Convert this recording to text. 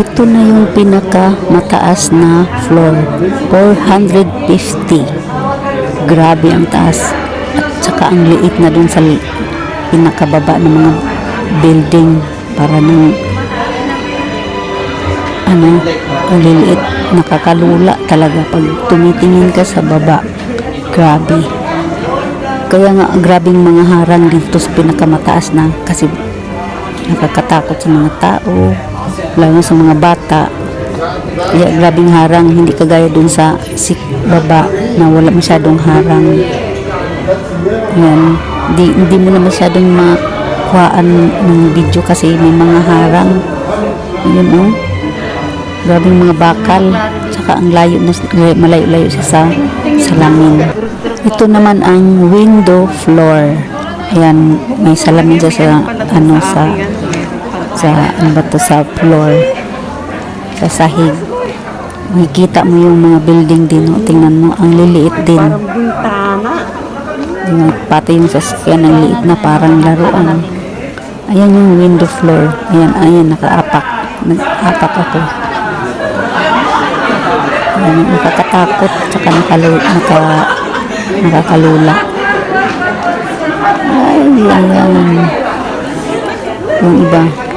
Ito na yung pinaka mataas na floor. 450. Grabe ang taas. At saka ang liit na dun sa pinakababa ng mga building para ng ano, ang liliit. Nakakalula talaga pag tumitingin ka sa baba. Grabe. Kaya nga, grabing mga harang dito sa pinakamataas na kasi nakakatakot sa mga tao, lalo sa mga bata. Kaya grabing harang, hindi kagaya dun sa sik baba na wala masyadong harang. Yan. Di, hindi mo na masyadong makuhaan ng video kasi may mga harang. Yun oh. Grabing mga bakal. Tsaka ang layo na, malayo-layo siya sa salamin. Ito naman ang window floor. Ayan, may salamin siya sa ano sa sa ano ba to, sa floor sa sahig. Makikita mo yung mga building din. Oh. Tingnan mo, ang liliit din. Yung, pati yung sasakyan, ang liit na parang laruan. Ayan yung window floor. Ayan, ayan, nakaapak. Nag-apak ako. Ayan, nakakatakot, tsaka nakalu, naka, nakakalula. Ay, ayan. Yung iba,